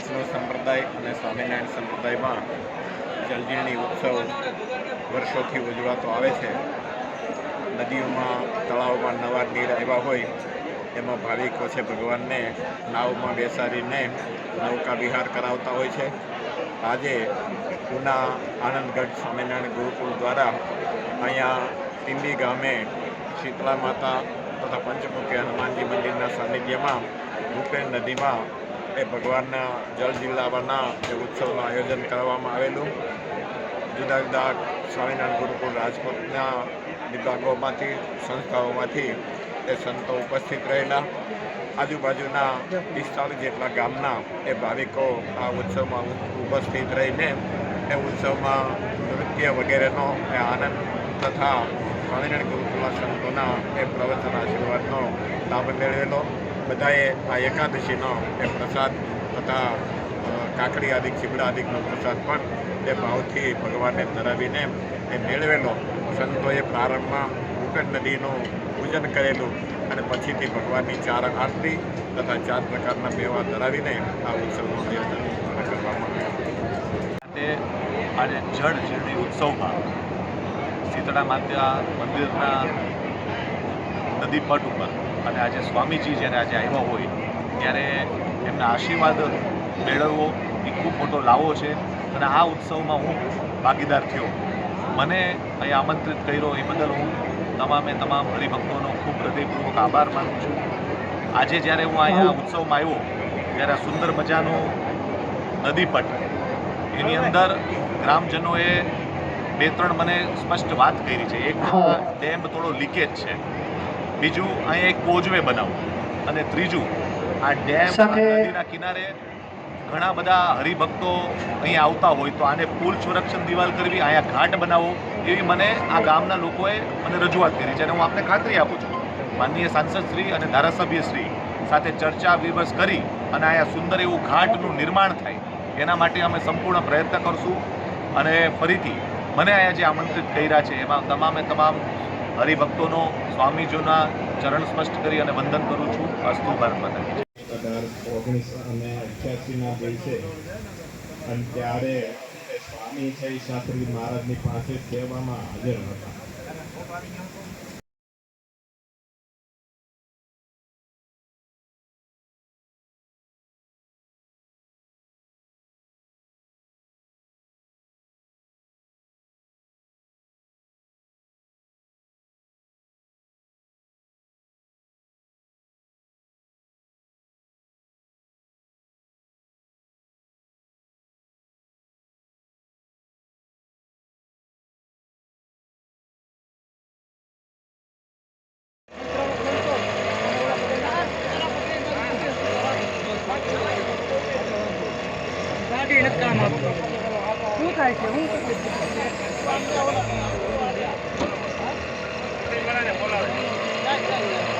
સ્વામિનારાયણ સંપ્રદાયમાં જલજીરણી ઉત્સવ વર્ષોથી ઉજવાતો આવે છે. નદીઓમાં, તળાવમાં નવા નીર આવ્યા હોય, એમાં ભાવિકો છે ભગવાનને નાવમાં બેસાડીને નૌકા વિહાર કરાવતા હોય છે. આજે ઉના આનંદગઢ સ્વામિનારાયણ ગુરુકુળ દ્વારા અહીંયા ટીંબી ગામે શીતળા માતા તથા પંચમુખી હનુમાનજી મંદિરના સાનિધ્યમાં ભૂપેન નદીમાં એ ભગવાનના જળ જિલ્લાવાના એ ઉત્સવનું આયોજન કરવામાં આવેલું. જુદા જુદા સ્વામિનારાયણ ગુરુકુળ રાજકોટના વિભાગોમાંથી, સંસ્થાઓમાંથી એ સંતો ઉપસ્થિત રહેલા. આજુબાજુના પિસ્તાલીસ જેટલા ગામના એ ભાવિકો આ ઉત્સવમાં ઉપસ્થિત રહીને એ ઉત્સવમાં નૃત્ય વગેરેનો એ આનંદ તથા સ્વામિનારાયણ ગુરુકુળના સંતોના એ પ્રવચન આશીર્વાદનો લાભ મેળવેલો. બધાએ આ એકાદશીનો એ પ્રસાદ તથા કાકડી આદિક, ચીબડા આદિકનો પ્રસાદ પણ એ ભાવથી ભગવાનને ધરાવીને એ મેળવેલો. સંતોએ પ્રારંભમાં ઉકટ નદીનું પૂજન કરેલું અને પછીથી ભગવાનની ચાર આરતી તથા ચાર પ્રકારના મેવા ધરાવીને આ ઉત્સવનું આયોજન કરવામાં આવ્યું. તે આજે જળ જીર્ણી ઉત્સવમાં શીતળા માતા મંદિરના નદી પટ ઉપર અને આજે સ્વામીજી જ્યારે આજે આવ્યા હોય, ત્યારે એમના આશીર્વાદ મેળવવો એ ખૂબ મોટો લાવો છે. અને આ ઉત્સવમાં હું ભાગીદાર થયો. મને અહીં આમંત્રિત કર્યો એ બદલ હું તમામે તમામ હરિભક્તોનો ખૂબ હૃદયપૂર્વક આભાર માનું છું. આજે જ્યારે હું અહીંયા ઉત્સવમાં આવ્યો, ત્યારે સુંદર મજાનો નદીપટ એની અંદર ગ્રામજનોએ બે ત્રણ મને સ્પષ્ટ વાત કરી છે. એક ડેમ થોડો લીકેજ છે. બીજું અહીંયા એક કોઝવે બનાવવું અને ત્રીજું આ ડેમ નદીના કિનારે ઘણા બધા હરિભક્તો અહીંયા આવતા હોય તો આને પુલ સંરક્ષણ દિવાલ કરવી અહીંયા ઘાટ બનાવવો એવી મને આ ગામના લોકોએ મને રજૂઆત કરી છે અને હું આપને ખાતરી આપું છું. માનનીય સાંસદશ્રી અને ધારાસભ્યશ્રી સાથે ચર્ચા વિમર્શ કરી અને અહીંયા સુંદર એવું ઘાટનું નિર્માણ થાય એના માટે અમે સંપૂર્ણ પ્રયત્ન કરશું. અને ફરીથી મને અહીંયા જે આમંત્રિત કર્યા છે એમાં તમામે તમામ હરિભક્તોનો સ્વામીજીઓના ચરણ સ્પષ્ટ કરી અને વંદન કરું છું અસ્તુ ભારત માતા. અઢાર ઓગણીસ અને અઠ્યાસીના દિવસે અને ત્યારે સ્વામી છે શાસ્ત્રી મહારાજની પાસે સેવામાં હાજર હતા Thank you.